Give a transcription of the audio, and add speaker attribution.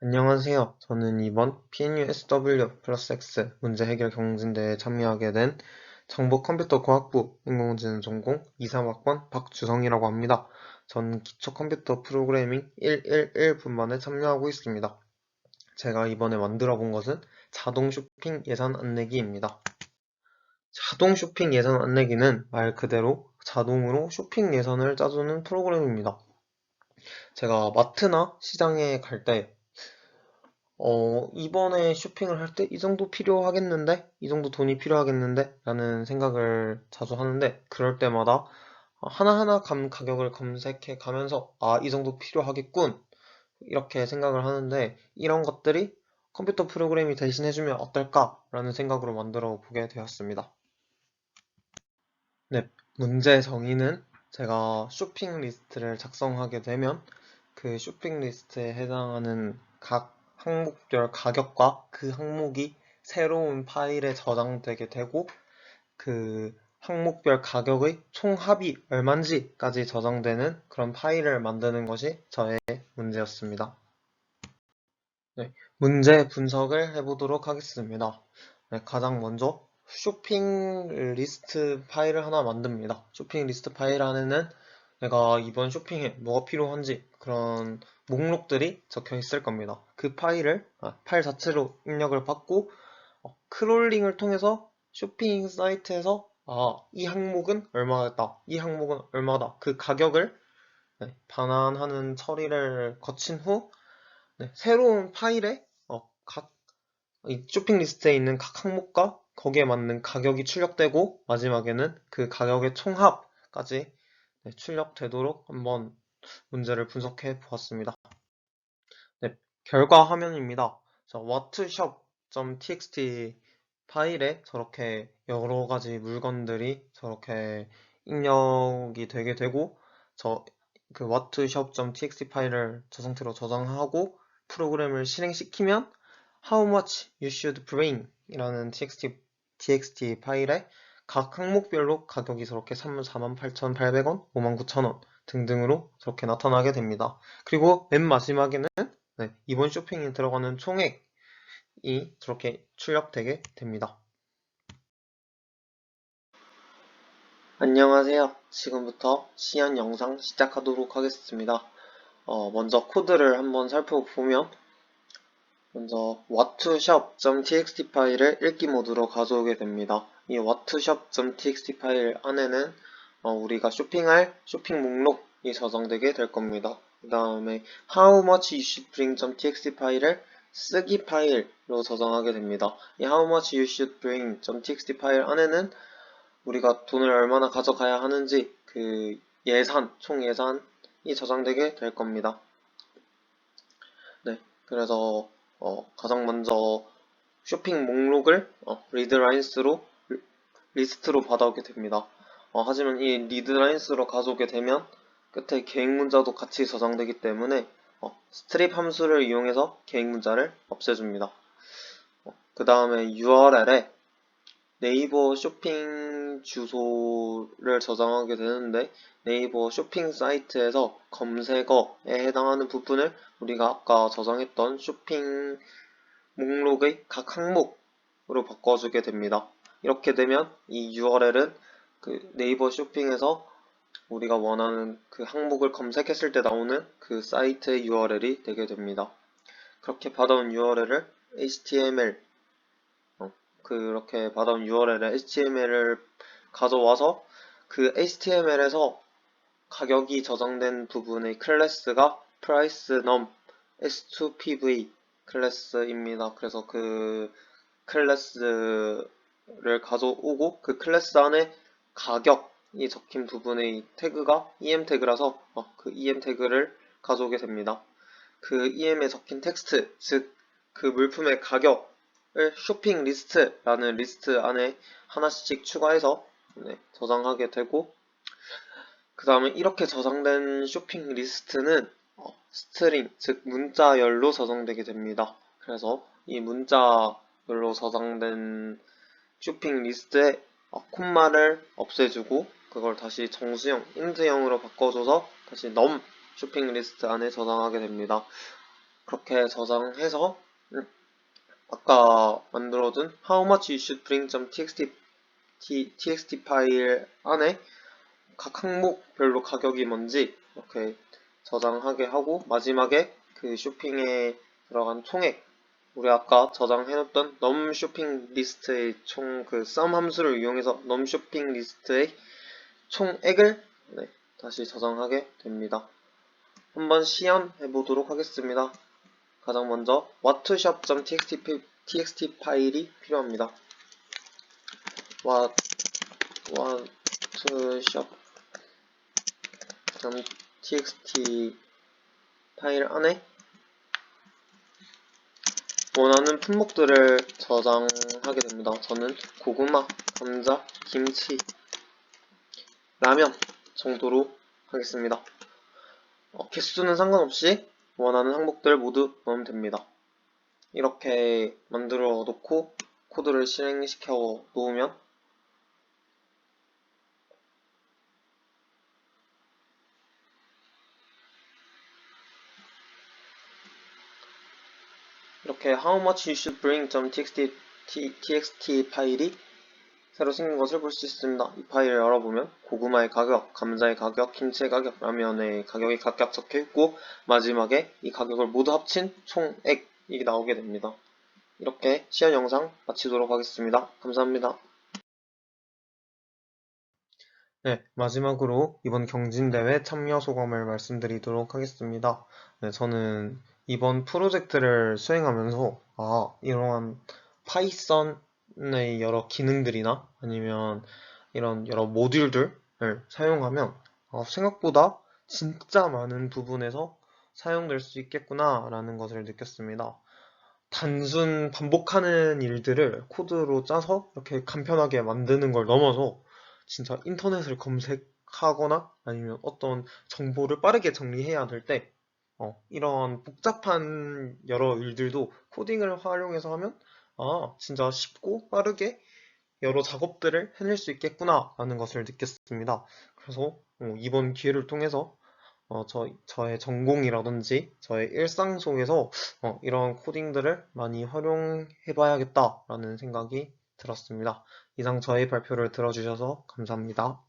Speaker 1: 안녕하세요. 저는 이번 PNU-SW 플러스 X 문제 해결 경진대회에 참여하게 된 정보컴퓨터과학부 인공지능 전공 23학번 박주성이라고 합니다. 저는 기초컴퓨터 프로그래밍 111 분반에 참여하고 있습니다. 제가 이번에 만들어 본 것은 자동 쇼핑 예산 안내기입니다. 자동 쇼핑 예산 안내기는 말 그대로 자동으로 쇼핑 예산을 짜주는 프로그램입니다. 제가 마트나 시장에 갈때 어, 이번에 쇼핑을 할 때 이 정도 필요하겠는데? 이 정도 돈이 필요하겠는데? 라는 생각을 자주 하는데, 그럴 때마다 하나하나 감, 가격을 검색해 가면서, 아, 이 정도 필요하겠군. 이렇게 생각을 하는데, 이런 것들이 컴퓨터 프로그램이 대신해주면 어떨까? 라는 생각으로 만들어 보게 되었습니다. 네, 문제 정의는 제가 쇼핑 리스트를 작성하게 되면, 그 쇼핑 리스트에 해당하는 각 항목별 가격과 그 항목이 새로운 파일에 저장되게 되고 그 항목별 가격의 총합이 얼만지까지 저장되는 그런 파일을 만드는 것이 저의 문제였습니다. 네, 문제 분석을 해보도록 하겠습니다. 네, 가장 먼저 쇼핑 리스트 파일을 하나 만듭니다. 쇼핑 리스트 파일 안에는 내가 이번 쇼핑에 뭐가 필요한지 그런 목록들이 적혀 있을 겁니다. 그 파일을 아, 파일 자체로 입력을 받고 어, 크롤링을 통해서 쇼핑 사이트에서 아, 이 항목은 얼마다, 이 항목은 얼마다 그 가격을 네, 반환하는 처리를 거친 후 네, 새로운 파일에 어, 각 쇼핑 리스트에 있는 각 항목과 거기에 맞는 가격이 출력되고 마지막에는 그 가격의 총합까지 네, 출력되도록 한번 문제를 분석해 보았습니다. 네, 결과 화면입니다. 자, whatshop.txt 파일에 저렇게 여러 가지 물건들이 저렇게 입력이 되게 되고 저 그 whatshop.txt 파일을 저 상태로 저장하고 프로그램을 실행시키면 how much you should bring 이라는 txt, txt 파일에 각 항목별로 가격이 저렇게 48,800원, 59,000원 등등으로 저렇게 나타나게 됩니다. 그리고 맨 마지막에는 네, 이번 쇼핑에 들어가는 총액이 저렇게 출력되게 됩니다. 안녕하세요. 지금부터 시연 영상 시작하도록 하겠습니다. 어, 먼저 코드를 한번 살펴보면 먼저 whatshop.txt 파일을 읽기 모드로 가져오게 됩니다. 이 whatshop.txt 파일 안에는 어, 우리가 쇼핑할 쇼핑 목록이 저장되게 될 겁니다. 그 다음에 how much you should bring.txt 파일을 쓰기 파일로 저장하게 됩니다. 이 how much you should bring.txt 파일 안에는 우리가 돈을 얼마나 가져가야 하는지 그 예산, 총 예산이 저장되게 될 겁니다. 네, 그래서 어, 가장 먼저 쇼핑 목록을 어, 리드라인스로 리스트로 받아오게 됩니다. 어, 하지만 이 리드라인스로 가져오게 되면 끝에 계획 문자도 같이 저장되기 때문에 어, 스트립 함수를 이용해서 계획 문자를 없애줍니다. 어, 그 다음에 URL에 네이버 쇼핑 주소를 저장하게 되는데 네이버 쇼핑 사이트에서 검색어에 해당하는 부분을 우리가 아까 저장했던 쇼핑 목록의 각 항목으로 바꿔주게 됩니다. 이렇게 되면 이 URL은 그 네이버 쇼핑에서 우리가 원하는 그 항목을 검색했을 때 나오는 그 사이트의 URL이 되게 됩니다. 그렇게 받아온 URL을 HTML 어, 그렇게 받아온 URL에 HTML을 가져와서 그 HTML에서 가격이 저장된 부분의 클래스가 price num s2pv 클래스입니다. 그래서 그 클래스를 가져오고 그 클래스 안에 가격이 적힌 부분의 태그가 em 태그라서 어, 그 em 태그를 가져오게 됩니다. 그 em에 적힌 텍스트, 즉 그 물품의 가격을 쇼핑 리스트라는 리스트 안에 하나씩 추가해서 네, 저장하게 되고 그 다음에 이렇게 저장된 쇼핑 리스트는 어, 스트링, 즉 문자열로 저장되게 됩니다. 그래서 이 문자열로 저장된 쇼핑 리스트에 어, 콤마를 없애주고 그걸 다시 정수형, 인트형으로 바꿔줘서 다시 넘 쇼핑 리스트 안에 저장하게 됩니다. 그렇게 저장해서 음, 아까 만들어둔 how much you should bring.txt txt 파일 안에 각 항목별로 가격이 뭔지 이렇게 저장하게 하고 마지막에 그 쇼핑에 들어간 총액 우리 아까 저장해놓던 넘 쇼핑 리스트의 총 그 썸 함수를 이용해서 넘 쇼핑 리스트의 총액을 네, 다시 저장하게 됩니다. 한번 시연해 보도록 하겠습니다. 가장 먼저 whatshop.txt 피- txt 파일이 필요합니다. what whatshop.txt 파일 안에 원하는 품목들을 저장하게 됩니다. 저는 고구마, 감자, 김치, 라면 정도로 하겠습니다. 어, 개수는 상관없이 원하는 항목들 모두 넣으면 됩니다. 이렇게 만들어 놓고 코드를 실행시켜 놓으면 이렇게 how much you should bring.txt txt 파일이 새로 생긴 것을 볼 수 있습니다. 이 파일을 열어보면 고구마의 가격, 감자의 가격, 김치의 가격, 라면의 가격이 각각 적혀 있고 마지막에 이 가격을 모두 합친 총액이 나오게 됩니다. 이렇게 시연 영상 마치도록 하겠습니다. 감사합니다. 네, 마지막으로 이번 경진대회 참여 소감을 말씀드리도록 하겠습니다. 네, 저는 이번 프로젝트를 수행하면서, 아, 이러한 파이썬의 여러 기능들이나 아니면 이런 여러 모듈들을 사용하면 아, 생각보다 진짜 많은 부분에서 사용될 수 있겠구나 라는 것을 느꼈습니다. 단순 반복하는 일들을 코드로 짜서 이렇게 간편하게 만드는 걸 넘어서 진짜 인터넷을 검색하거나 아니면 어떤 정보를 빠르게 정리해야 될 때 어, 이런 복잡한 여러 일들도 코딩을 활용해서 하면 아, 진짜 쉽고 빠르게 여러 작업들을 해낼 수 있겠구나 라는 것을 느꼈습니다. 그래서 어, 이번 기회를 통해서 어, 저, 저의 전공이라든지 저의 일상 속에서 어, 이런 코딩들을 많이 활용해 봐야겠다라는 생각이 들었습니다. 이상 저의 발표를 들어주셔서 감사합니다.